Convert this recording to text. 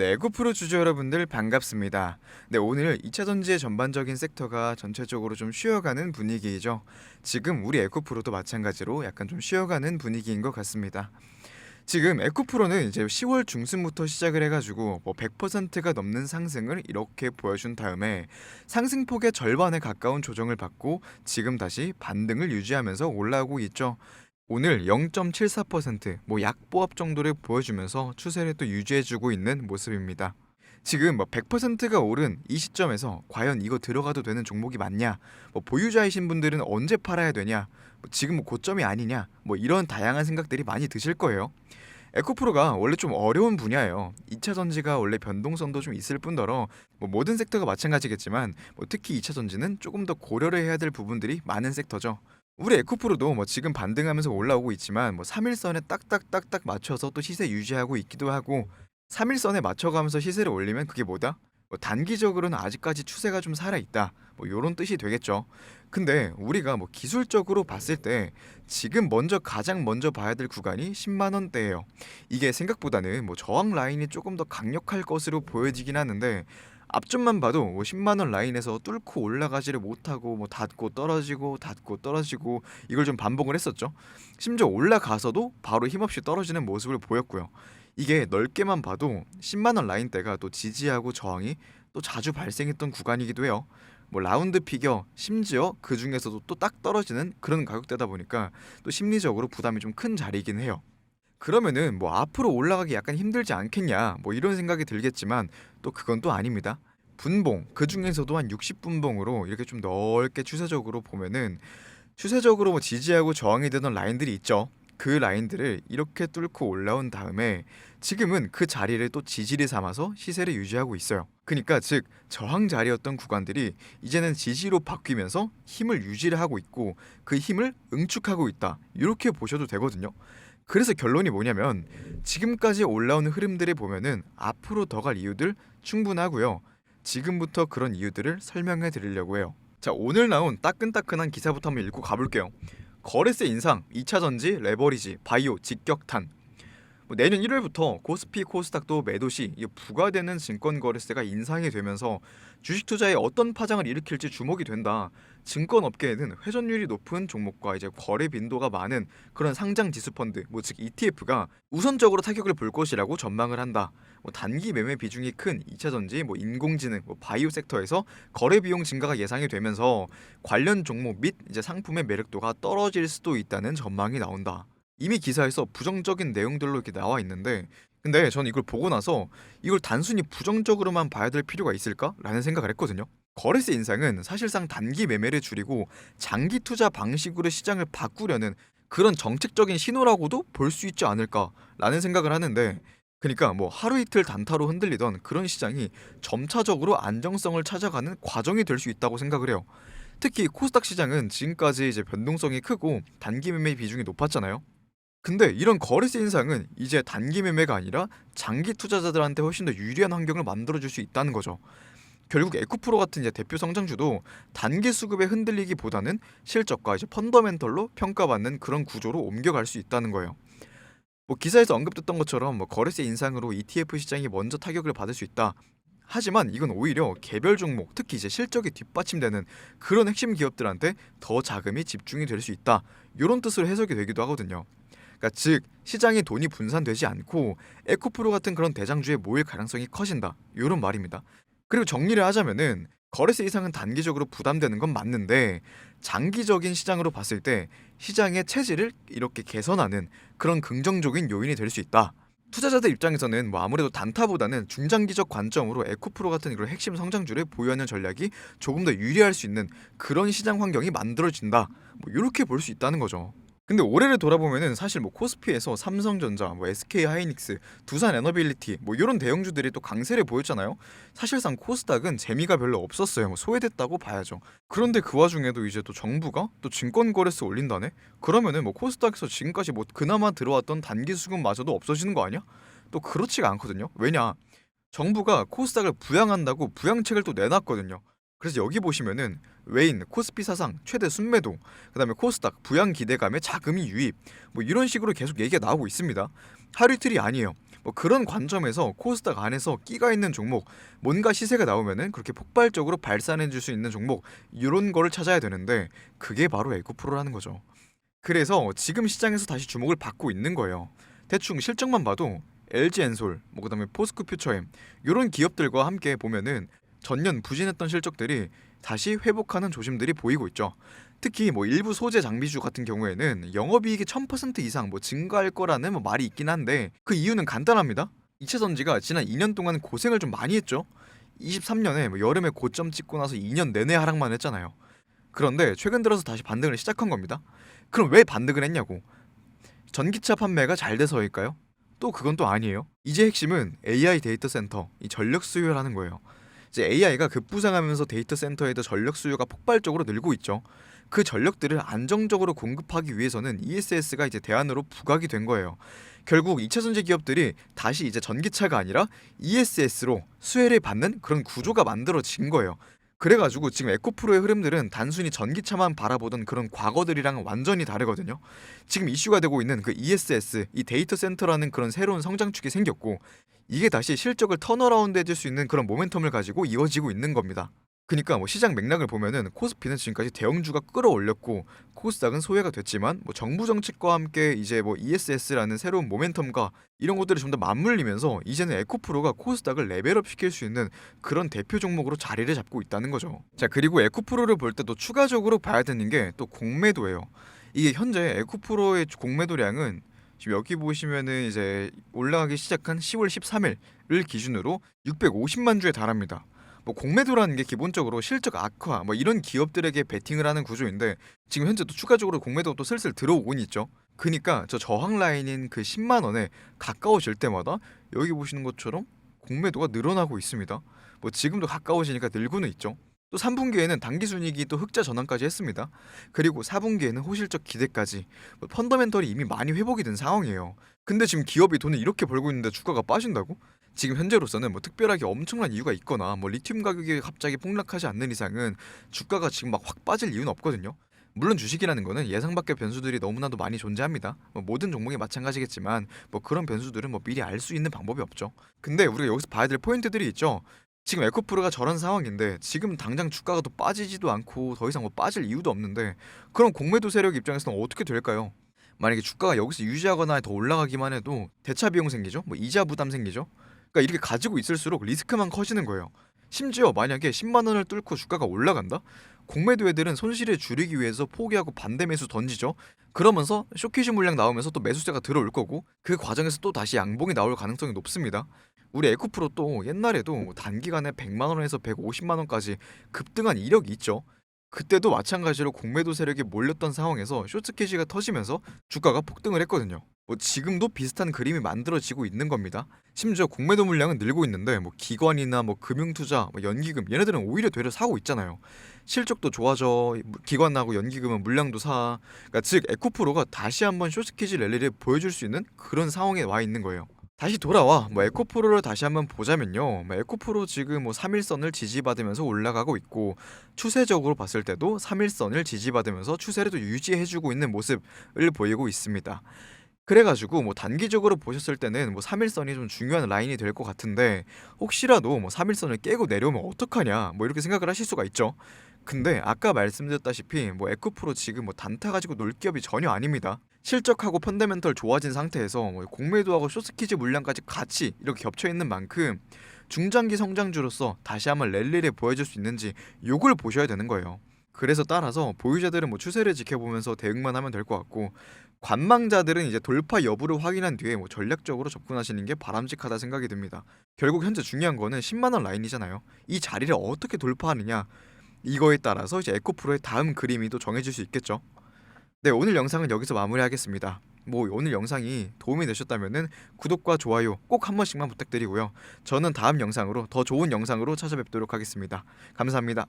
네, 에코프로 주주 여러분들 반갑습니다. 네, 오늘 2차 전지의 전반적인 섹터가 전체적으로 좀 쉬어가는 분위기이죠. 지금 우리 에코프로도 마찬가지로 약간 좀 쉬어가는 분위기인 것 같습니다. 지금 에코프로는 이제 10월 중순부터 시작을 해가지고 뭐 100%가 넘는 상승을 이렇게 보여준 다음에 상승폭의 절반에 가까운 조정을 받고 지금 다시 반등을 유지하면서 올라오고 있죠. 오늘 0.74%뭐 약보합 정도를 보여주면서 추세를 또 유지해주고 있는 모습입니다. 지금 뭐 100%가 오른 이 시점에서 과연 이거 들어가도 되는 종목이 맞냐? 뭐 보유자이신 분들은 언제 팔아야 되냐? 뭐 지금 뭐 고점이 아니냐? 뭐 이런 다양한 생각들이 많이 드실 거예요. 에코프로가 원래 좀 어려운 분야예요. 2차 전지가 원래 변동성도 좀 있을 뿐더러 뭐 모든 섹터가 마찬가지겠지만 뭐 특히 2차 전지는 조금 더 고려를 해야 될 부분들이 많은 섹터죠. 우리 에코프로도 뭐 지금 반등하면서 올라오고 있지만 뭐 3일선에 딱딱딱딱 맞춰서 또 시세 유지하고 있기도 하고 3일선에 맞춰가면서 시세를 올리면 그게 뭐다? 뭐 단기적으로는 아직까지 추세가 좀 살아있다. 뭐 요런 뜻이 되겠죠. 근데 우리가 뭐 기술적으로 봤을 때 지금 먼저 가장 먼저 봐야 될 구간이 10만 원대예요. 이게 생각보다는 뭐 저항 라인이 조금 더 강력할 것으로 보여지긴 하는데 앞쪽만 봐도 뭐 10만 원 라인에서 뚫고 올라가지를 못하고 뭐 닫고 떨어지고 닫고 떨어지고 이걸 좀 반복을 했었죠. 심지어 올라가서도 바로 힘없이 떨어지는 모습을 보였고요. 이게 넓게만 봐도 10만 원 라인대가 또 지지하고 저항이 또 자주 발생했던 구간이기도 해요. 뭐 라운드 피겨 심지어 그 중에서도 또 딱 떨어지는 그런 가격대다 보니까 또 심리적으로 부담이 좀 큰 자리이긴 해요. 그러면은 뭐 앞으로 올라가기 약간 힘들지 않겠냐 뭐 이런 생각이 들겠지만 또 그건 또 아닙니다. 분봉 그 중에서도 한 60분봉으로 이렇게 좀 넓게 추세적으로 보면은 추세적으로 뭐 지지하고 저항이 되던 라인들이 있죠. 그 라인들을 이렇게 뚫고 올라온 다음에 지금은 그 자리를 또 지지를 삼아서 시세를 유지하고 있어요. 그러니까 즉 저항 자리였던 구간들이 이제는 지지로 바뀌면서 힘을 유지를 하고 있고 그 힘을 응축하고 있다. 이렇게 보셔도 되거든요. 그래서 결론이 뭐냐면 지금까지 올라온 흐름들을 보면은 앞으로 더 갈 이유들 충분하고요. 지금부터 그런 이유들을 설명해 드리려고 해요. 자, 오늘 나온 따끈따끈한 기사부터 한번 읽고 가볼게요. 거래세 인상, 2차 전지, 레버리지, 바이오, 직격탄. 뭐 내년 1월부터 코스피, 코스닥도 매도시 이 부과되는 증권 거래세가 인상이 되면서 주식 투자에 어떤 파장을 일으킬지 주목이 된다. 증권 업계에는 회전율이 높은 종목과 이제 거래 빈도가 많은 그런 상장 지수 펀드, 뭐 즉 ETF가 우선적으로 타격을 볼 것이라고 전망을 한다. 뭐 단기 매매 비중이 큰 2차 전지, 뭐 인공지능, 뭐 바이오 섹터에서 거래 비용 증가가 예상이 되면서 관련 종목 및 이제 상품의 매력도가 떨어질 수도 있다는 전망이 나온다. 이미 기사에서 부정적인 내용들로 이렇게 나와 있는데 근데 저는 이걸 보고 나서 이걸 단순히 부정적으로만 봐야 될 필요가 있을까라는 생각을 했거든요. 거래세 인상은 사실상 단기 매매를 줄이고 장기 투자 방식으로 시장을 바꾸려는 그런 정책적인 신호라고도 볼 수 있지 않을까라는 생각을 하는데 그러니까 뭐 하루 이틀 단타로 흔들리던 그런 시장이 점차적으로 안정성을 찾아가는 과정이 될 수 있다고 생각을 해요. 특히 코스닥 시장은 지금까지 이제 변동성이 크고 단기 매매 비중이 높았잖아요. 근데 이런 거래세 인상은 이제 단기 매매가 아니라 장기 투자자들한테 훨씬 더 유리한 환경을 만들어줄 수 있다는 거죠. 결국 에코프로 같은 이제 대표 성장주도 단기 수급에 흔들리기보다는 실적과 이제 펀더멘털로 평가받는 그런 구조로 옮겨갈 수 있다는 거예요. 뭐 기사에서 언급됐던 것처럼 뭐 거래세 인상으로 ETF 시장이 먼저 타격을 받을 수 있다. 하지만 이건 오히려 개별 종목, 특히 이제 실적이 뒷받침되는 그런 핵심 기업들한테 더 자금이 집중이 될 수 있다. 이런 뜻으로 해석이 되기도 하거든요. 그러니까 즉 시장에 돈이 분산되지 않고 에코프로 같은 그런 대장주에 모일 가능성이 커진다. 이런 말입니다. 그리고 정리를 하자면은 거래세 이상은 단기적으로 부담되는 건 맞는데 장기적인 시장으로 봤을 때 시장의 체질을 이렇게 개선하는 그런 긍정적인 요인이 될 수 있다. 투자자들 입장에서는 뭐 아무래도 단타보다는 중장기적 관점으로 에코프로 같은 그런 핵심 성장주를 보유하는 전략이 조금 더 유리할 수 있는 그런 시장 환경이 만들어진다. 뭐 이렇게 볼 수 있다는 거죠. 근데 올해를 돌아보면은 사실 뭐 코스피에서 삼성전자, 뭐 SK 하이닉스, 두산 에너빌리티 뭐 이런 대형주들이 또 강세를 보였잖아요. 사실상 코스닥은 재미가 별로 없었어요. 뭐 소외됐다고 봐야죠. 그런데 그 와중에도 이제 또 정부가 또 증권 거래세 올린다네. 그러면은 뭐 코스닥에서 지금까지 뭐 그나마 들어왔던 단기 수급마저도 없어지는 거 아니야? 또 그렇지가 않거든요. 왜냐? 정부가 코스닥을 부양한다고 부양책을 또 내놨거든요. 그래서 여기 보시면은 외인, 코스피 사상 최대 순매도, 그다음에 코스닥 부양 기대감에 자금이 유입, 뭐 이런 식으로 계속 얘기가 나오고 있습니다. 하루 이틀이 아니에요. 뭐 그런 관점에서 코스닥 안에서 끼가 있는 종목, 뭔가 시세가 나오면은 그렇게 폭발적으로 발산해 줄 수 있는 종목 이런 거를 찾아야 되는데 그게 바로 에코프로라는 거죠. 그래서 지금 시장에서 다시 주목을 받고 있는 거예요. 대충 실적만 봐도 LG 엔솔, 뭐 그다음에 포스코 퓨처엠 이런 기업들과 함께 보면은 전년 부진했던 실적들이 다시 회복하는 조짐들이 보이고 있죠. 특히 뭐 일부 소재 장비주 같은 경우에는 영업이익이 1000% 이상 뭐 증가할 거라는 뭐 말이 있긴 한데 그 이유는 간단합니다. 이차전지가 지난 2년 동안 고생을 좀 많이 했죠. 23년에 뭐 여름에 고점 찍고 나서 2년 내내 하락만 했잖아요. 그런데 최근 들어서 다시 반등을 시작한 겁니다. 그럼 왜 반등을 했냐고? 전기차 판매가 잘 돼서일까요? 또 그건 또 아니에요. 이제 핵심은 AI 데이터 센터, 이 전력 수요라는 거예요. 이제 AI가 급부상하면서 데이터 센터에도 전력 수요가 폭발적으로 늘고 있죠. 그 전력들을 안정적으로 공급하기 위해서는 ESS가 이제 대안으로 부각이 된 거예요. 결국 2차 전지 기업들이 다시 이제 전기차가 아니라 ESS로 수혜를 받는 그런 구조가 만들어진 거예요. 그래가지고 지금 에코프로의 흐름들은 단순히 전기차만 바라보던 그런 과거들이랑 완전히 다르거든요. 지금 이슈가 되고 있는 그 ESS, 이 데이터 센터라는 그런 새로운 성장축이 생겼고 이게 다시 실적을 턴어라운드 해줄 수 있는 그런 모멘텀을 가지고 이어지고 있는 겁니다. 그러니까 뭐 시장 맥락을 보면은 코스피는 지금까지 대형주가 끌어올렸고 코스닥은 소외가 됐지만 뭐 정부 정책과 함께 이제 뭐 ESS라는 새로운 모멘텀과 이런 것들이 좀 더 맞물리면서 이제는 에코프로가 코스닥을 레벨업 시킬 수 있는 그런 대표 종목으로 자리를 잡고 있다는 거죠. 자 그리고 에코프로를 볼 때도 추가적으로 봐야 되는 게 또 공매도예요. 이게 현재 에코프로의 공매도량은 지금 여기 보시면은 이제 올라가기 시작한 10월 13일을 기준으로 650만 주에 달합니다. 뭐 공매도라는 게 기본적으로 실적 악화 뭐 이런 기업들에게 베팅을 하는 구조인데 지금 현재 또 추가적으로 공매도가 또 슬슬 들어오곤 있죠. 그니까 저 저항 라인인 그 10만 원에 가까워질 때마다 여기 보시는 것처럼 공매도가 늘어나고 있습니다. 뭐 지금도 가까워지니까 늘고는 있죠. 또 3분기에는 단기 순이익이 또 흑자 전환까지 했습니다. 그리고 4분기에는 호실적 기대까지 뭐 펀더멘털이 이미 많이 회복이 된 상황이에요. 근데 지금 기업이 돈을 이렇게 벌고 있는데 주가가 빠진다고? 지금 현재로서는 뭐 특별하게 엄청난 이유가 있거나 뭐 리튬 가격이 갑자기 폭락하지 않는 이상은 주가가 지금 막 확 빠질 이유는 없거든요. 물론 주식이라는 거는 예상 밖의 변수들이 너무나도 많이 존재합니다. 뭐 모든 종목이 마찬가지겠지만 뭐 그런 변수들은 뭐 미리 알 수 있는 방법이 없죠. 근데 우리가 여기서 봐야 될 포인트들이 있죠. 지금 에코프로가 저런 상황인데 지금 당장 주가가 또 빠지지도 않고 더 이상 뭐 빠질 이유도 없는데 그럼 공매도 세력 입장에서는 어떻게 될까요? 만약에 주가가 여기서 유지하거나 더 올라가기만 해도 대차 비용 생기죠? 뭐 이자 부담 생기죠? 그러니까 이렇게 가지고 있을수록 리스크만 커지는 거예요. 심지어 만약에 10만 원을 뚫고 주가가 올라간다? 공매도 애들은 손실을 줄이기 위해서 포기하고 반대 매수 던지죠. 그러면서 쇼키시 물량 나오면서 또 매수세가 들어올 거고 그 과정에서 또 다시 양봉이 나올 가능성이 높습니다. 우리 에코프로 또 옛날에도 단기간에 100만 원에서 150만 원까지 급등한 이력이 있죠. 그때도 마찬가지로 공매도 세력이 몰렸던 상황에서 쇼트캐시가 터지면서 주가가 폭등을 했거든요. 뭐 지금도 비슷한 그림이 만들어지고 있는 겁니다. 심지어 공매도 물량은 늘고 있는데 뭐 기관이나 뭐 금융투자, 뭐 연기금 얘네들은 오히려 되려 사고 있잖아요. 실적도 좋아져 기관하고 연기금은 물량도 사. 그러니까 즉 에코프로가 다시 한번 쇼트캐시 랠리를 보여줄 수 있는 그런 상황에 와 있는 거예요. 다시 돌아와 뭐 에코프로를 다시 한번 보자면요 뭐 에코프로 지금 뭐 3일선을 지지받으면서 올라가고 있고 추세적으로 봤을 때도 3일선을 지지받으면서 추세를 또 유지해주고 있는 모습을 보이고 있습니다 그래가지고 뭐 단기적으로 보셨을 때는 뭐 3일선이 좀 중요한 라인이 될 것 같은데 혹시라도 뭐 3일선을 깨고 내려오면 어떡하냐 뭐 이렇게 생각을 하실 수가 있죠 근데 아까 말씀드렸다시피 뭐 에코프로 지금 뭐 단타 가지고 놀 기업이 전혀 아닙니다. 실적하고 펀더멘털 좋아진 상태에서 뭐 공매도하고 쇼스키즈 물량까지 같이 이렇게 겹쳐 있는 만큼 중장기 성장주로서 다시 한번 랠리를 보여줄 수 있는지 요걸 보셔야 되는 거예요. 그래서 따라서 보유자들은 뭐 추세를 지켜보면서 대응만 하면 될 것 같고 관망자들은 이제 돌파 여부를 확인한 뒤에 뭐 전략적으로 접근하시는 게 바람직하다 생각이 듭니다. 결국 현재 중요한 거는 10만 원 라인이잖아요. 이 자리를 어떻게 돌파하느냐 이거에 따라서 이제 에코프로의 다음 그림이 또 정해질 수 있겠죠. 네, 오늘 영상은 여기서 마무리하겠습니다. 뭐 오늘 영상이 도움이 되셨다면은 구독과 좋아요 꼭 한 번씩만 부탁드리고요. 저는 다음 영상으로 더 좋은 영상으로 찾아뵙도록 하겠습니다. 감사합니다.